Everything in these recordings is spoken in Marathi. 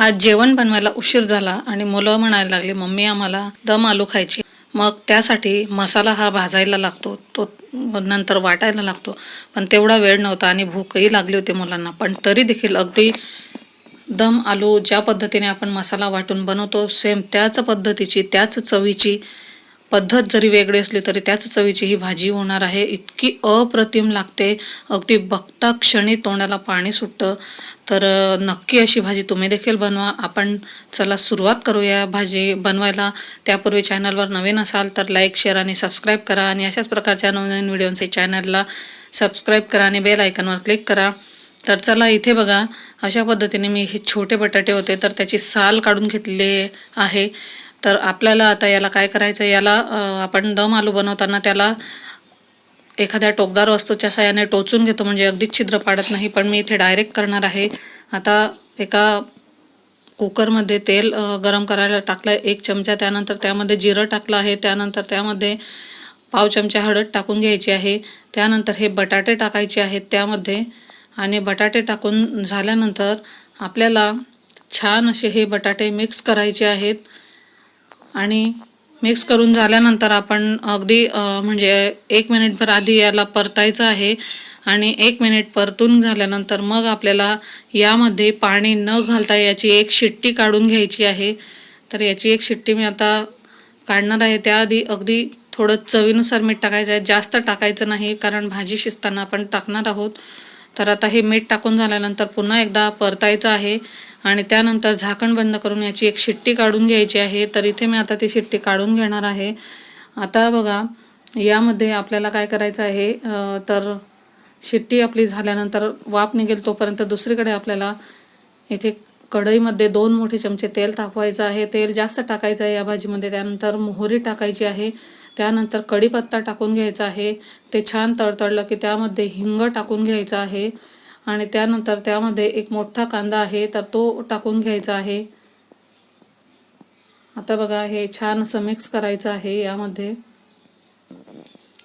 आज जेवण बनवायला उशीर झाला आणि मुलं म्हणायला लागली मम्मी आम्हाला दम आलू खायची. मग त्यासाठी मसाला हा भाजायला लागतो तो नंतर वाटायला लागतो. पण तेवढा वेळ नव्हता आणि भूकही लागली होती मुलांना. पण तरी देखील अगदी दम आलू ज्या पद्धतीने आपण मसाला वाटून बनवतो सेम त्याच पद्धतीची त्याच चवीची पद्धत जरी वेगळी असली तरी त्याच चवीची ही भाजी होणार आहे. इतकी अप्रतिम लागते. अगदी बघता क्षणी तोंडाला पाणी सुटतं. तर नक्की अशी भाजी तुम्ही देखील बनवा. आपण चला सुरुवात करूया भाजी बनवायला. त्यापूर्वी चॅनलवर नवीन असाल तर लाईक शेअर आणि सबस्क्राईब करा आणि अशाच प्रकारच्या नवनवीन व्हिडिओंचे चॅनलला सबस्क्राईब करा आणि बेल आयकनवर क्लिक करा. तर चला इथे बघा अशा पद्धतीने मी हे छोटे बटाटे होते तर त्याची साल काढून घेतले आहे. तर आपल्याला आता याला काय करायचं याला आपण दम आलू बनवताना त्याला एखाद्या टोकदार वस्तूच्या साह्याने टोचून घेतो म्हणजे अगदीच छिद्र पाडत नाही पण मी इथे डायरेक्ट करणार आहे. आता एका कुकरमध्ये तेल गरम करायला टाकलं आहे एक चमचा त्यानंतर त्यामध्ये जिरं टाकलं आहे त्यानंतर त्यामध्ये पाव चमचा हळद टाकून घ्यायची आहे त्यानंतर हे बटाटे टाकायचे आहेत त्यामध्ये आणि बटाटे टाकून झाल्यानंतर आपल्याला छान असे हे बटाटे मिक्स करायचे आहेत. आणि मिक्स करून झाल्यानंतर आपण अगदी म्हणजे एक मिनिटभर आधी याला परतायचं आहे आणि एक मिनिट परतून झाल्यानंतर मग आपल्याला यामध्ये पाणी न घालता याची एक शिट्टी काढून घ्यायची आहे. तर याची एक शिट्टी मी आता काढणार आहे. त्याआधी अगदी थोडं चवीनुसार मीठ टाकायचं आहे. जास्त टाकायचं नाही कारण भाजी शिजताना आपण टाकणार आहोत. तर आता हे मीठ टाकून झाल्यानंतर पुन्हा एकदा परतायचं आहे. आणि त्यानंतर झाकण बंद करून याची एक शिट्टी काढून घ्यायची आहे. तर इथे मी आता ती शिट्टी काढून घेणार आहे. आता बघा यामध्ये आपल्याला काय करायचं आहे? तर शिट्टी आपली झाल्यानंतर वाफ निघेल तोपर्यंत दुसरीकडे आपल्याला इथे कढईमध्ये दोन मोठे चमचे तेल तापवायचं आहे. तेल जास्त टाकायचं आहे या भाजीमध्ये. त्यानंतर मोहरी टाकायची आहे. त्यानंतर कढीपत्ता टाकून घ्यायचा आहे. ते छान तडतडलं की त्यामध्ये हिंग टाकून घ्यायचं आहे. आणि त्यानंतर त्यामध्ये एक मोठा कांदा आहे तर तो टाकून घ्यायचा आहे. आता बघा हे छान असं मिक्स करायचं आहे यामध्ये.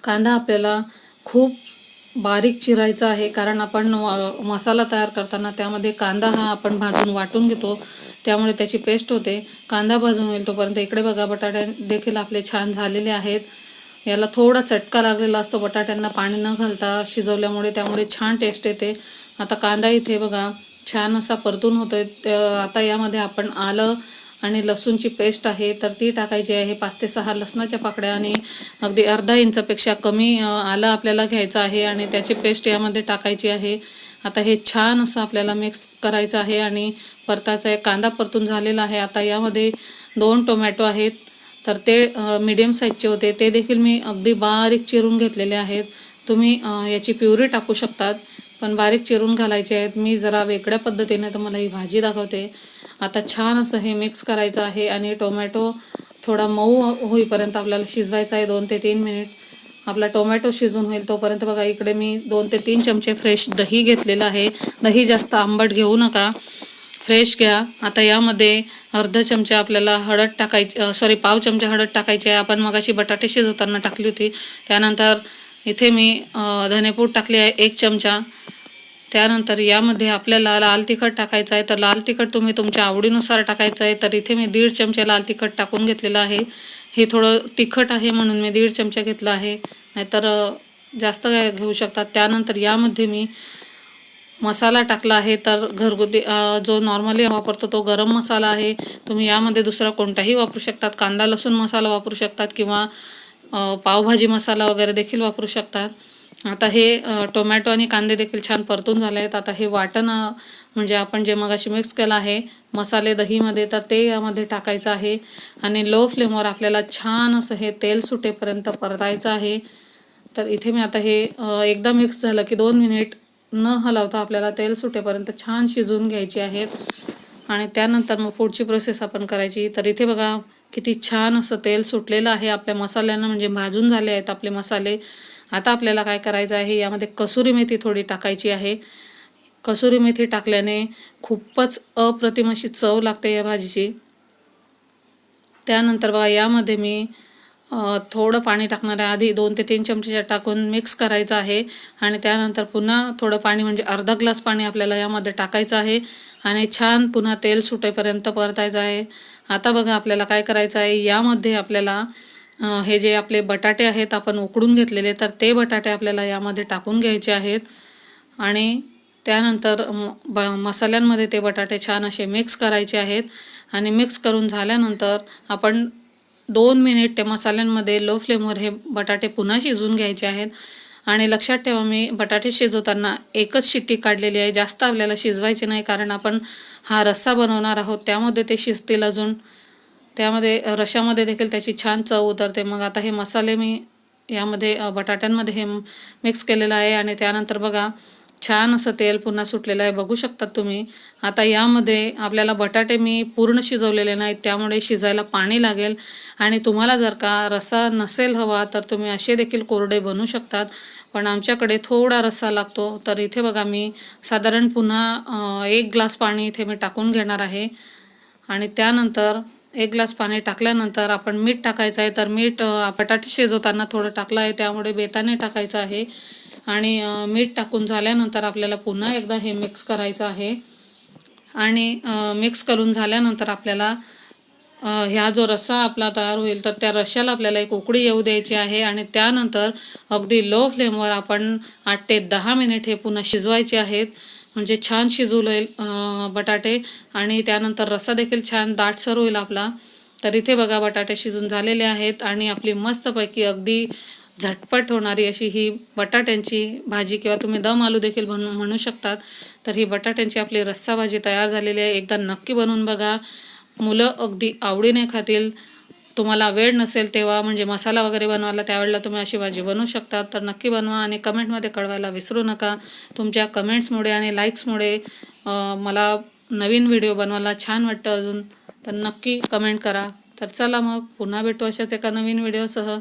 कांदा आपल्याला खूप बारीक चिरायचा आहे कारण आपण मसाला तयार करताना त्यामध्ये कांदा हा आपण भाजून वाटून घेतो त्यामुळे त्याची पेस्ट होते. कांदा भाजून होईल तोपर्यंत. इकडे बघा बटाटे देखील आपले छान झालेले आहेत. याला थोडा चटका लागलेला असतो. बटाट्यांना पाणी न घालता शिजवल्यामुळे त्यामुळे छान टेस्ट येते. आता कांदा इथे बघा छान असा परतून होतो त्या- आता यामध्ये आपण आलं आणि लसूणची पेस्ट आहे तर ती टाकायची आहे पाच ते सहा लसणाच्या पाकड्या आणि अगदी अर्धा इंचापेक्षा कमी आलं आपल्याला घ्यायचं आहे आणि त्याची पेस्ट यामध्ये टाकायची आहे. आता हे छान असं आपल्याला मिक्स करायचं आहे आणि परताचा एक कांदा परतून झालेला आहे. आता यामध्ये दोन टोमॅटो आहेत. तर ते मीडियम साईजचे होते. ते देखील मी अगदी बारीक चिरून घेतलेले आहेत. तुम्ही याची प्युरी टाकू शकतात पण बारीक चिरून घालायचे आहेत. मी जरा वेगळ्या पद्धतीने तुम्हाला ही भाजी दाखवते. आता छान असं हे मिक्स करायचं आहे आणि टोमॅटो थोडा मऊ होईपर्यंत आपल्याला शिजवायचा आहे दोन ते तीन मिनिट आपला टोमॅटो शिजून होईल तोपर्यंत बघा इकडे मी दोन ते तीन चमचे फ्रेश दही घेतलेलं आहे. दही जास्त आंबट घेऊ नका. फ्रेश घ्या. आता यामध्ये अर्धा चमचा आपल्याला हळद टाकायची सॉरी पाव चमचा हळद टाकायची आहे. आपण मगाशी बटाटे शिजवताना टाकली होती. त्यानंतर इथे मी धनेपूड टाकली आहे एक चमचा. त्यानंतर यामध्ये आपल्याला लाल तिखट टाकायचं आहे. तर लाल तिखट तुम्ही तुमच्या आवडीनुसार टाकायचं आहे. तर इथे मी दीड चमचे लाल तिखट टाकून घेतलेलं आहे. हे थोडं तिखट आहे म्हणून मी दीड चमचा घेतला आहे. नाहीतर जास्त काय घेऊ शकतात त्यानंतर यामध्ये मी मसाला टाकला आहे तर घरगुती जो नॉर्मली वापरतो तो गरम मसाला आहे. तुम्ही यामध्ये दुसरा कोणताही वापरू शकतात. कांदा लसूण मसाला वापरू शकतात किंवा पावभाजी मसाला वगैरे देखील वापरू शकतात. आता हे टोमॅटो आणि कांदे देखील छान परतून झाले आहेत आता हे वाटण म्हणजे आपण जे मगाशी मिक्स केलं आहे मसाले दहीमध्ये तर ते यामध्ये टाकायचं आहे. आणि लो फ्लेमवर आपल्याला छान असं हे तेल सुटेपर्यंत परतायचं आहे. तर इथे मी आता हे एकदा मिक्स झालं की दोन मिनिट न हलवता आपल्याला तेल सुटेपर्यंत छान शिजवून घ्यायची आहेत. आणि त्यानंतर मग पुढची प्रोसेस आपण करायची. तर इथे बघा किती छान असं तेल सुटलेलं आहे. आपल्या मसाल्यांना म्हणजे भाजून झाले आहेत आपले मसाले. आता आपल्याला काय करायचं आहे यामध्ये कसुरी मेथी थोडी टाकायची आहे. कसुरी मेथी टाकल्याने खूपच अप्रतिम अशी चव लागते या भाजीची. त्यानंतर बघा यामध्ये मी थोडं पाणी टाकणार आहे आधी दोन ते तीन चमचे टाकून मिक्स करायचं आहे. आणि त्यानंतर पुन्हा थोडं पाणी म्हणजे अर्धा ग्लास पाणी आपल्याला यामध्ये टाकायचं आहे. आणि छान पुन्हा तेल सुटेपर्यंत परतायचं आहे. आता बघा आपल्याला काय करायचं आहे? यामध्ये आपल्याला हे जे आपले बटाटे आहेत आपण उकडून घेतलेले तर ते बटाटे आपल्याला यामध्ये टाकून घ्यायचे आहेत. आणि त्यानंतर म- ब मसाल्यांमध्ये ते बटाटे छान असे मिक्स करायचे आहेत. आणि मिक्स करून झाल्यानंतर आपण दोन मिनिट ते मसाल्यांमध्ये लो फ्लेमवर हे बटाटे पुन्हा शिजून घ्यायचे आहेत. आणि लक्षात ठेवा मी बटाटे शिजवताना एकच शिट्टी काढलेली आहे. जास्त आपल्याला शिजवायचे नाही कारण आपण हा रस्सा बनवणार आहोत. त्यामध्ये ते शिजतील अजून. त्यामध्ये रशामध्ये देखील त्याची छान चव उतरते. मग आता हे मसाले मी यामध्ये बटाट्यांमध्ये हे मिक्स केलेलं आहे. आणि त्यानंतर बघा छान असं तेल पुन्हा सुटलेलं आहे. बघू शकतात तुम्ही. आता यामध्ये आपल्याला बटाटे मी पूर्ण शिजवलेले नाहीत. त्यामुळे शिजायला पाणी लागेल. आणि तुम्हाला जर का रस्सा नसेल हवा तर तुम्ही असे देखील कोरडे बनवू शकतात. पण आमच्याकडे थोडा रस्सा लागतो. तर इथे बघा मी साधारण पुन्हा एक ग्लास पाणी इथे मी टाकून घेणार आहे. आणि त्यानंतर एक ग्लास पाणी टाकल्यानंतर आपण मीठ टाकायचं आहे. तर मीठ बटाटे शिजवताना थोडं टाकलं आहे. त्यामुळे बेताने टाकायचं आहे. आणि मीठ टाकून झाल्यानंतर आपल्याला पुन्हा एकदा हे मिक्स करायचं आहे. आणि मिक्स करून झाल्यानंतर आपल्याला ह्या जो रस्सा आपला तयार होईल तर त्या रश्श्याला आपल्याला एक उकडी येऊ द्यायची आहे आणि त्यानंतर अगदी लो फ्लेमवर आपण आठ ते दहा मिनिट हे पुन्हा शिजवायचे आहेत. म्हणजे छान शिजवलं होईल बटाटे आणि त्यानंतर रस्सा देखील छान दाटसर होईल आपला. तर इथे बघा बटाटे शिजून झालेले आहेत आणि आपली मस्तपैकी अगदी झटपट होणारी अशी ही बटाट्यांची भाजी किंवा तुम्ही दम आलू देखील बनू म्हणू शकतात. तर ही बटाट्यांची आपली रस्सा भाजी तयार झालेली आहे. एकदा नक्की बनवून बघा. मुलं अगदी आवडीने खातील. तुम्हाला वेळ नसेल तेव्हा म्हणजे मसाला वगैरे बनवायला त्यावेळेला तुम्ही अशी भाजी बनवू शकता. तर नक्की बनवा आणि कमेंटमध्ये कळवायला विसरू नका. तुमच्या कमेंट्समुळे आणि लाईक्समुळे मला नवीन व्हिडिओ बनवायला छान वाटतं अजून. तर नक्की कमेंट करा. तर चला मग पुन्हा भेटू अशाच एका नवीन व्हिडिओसह.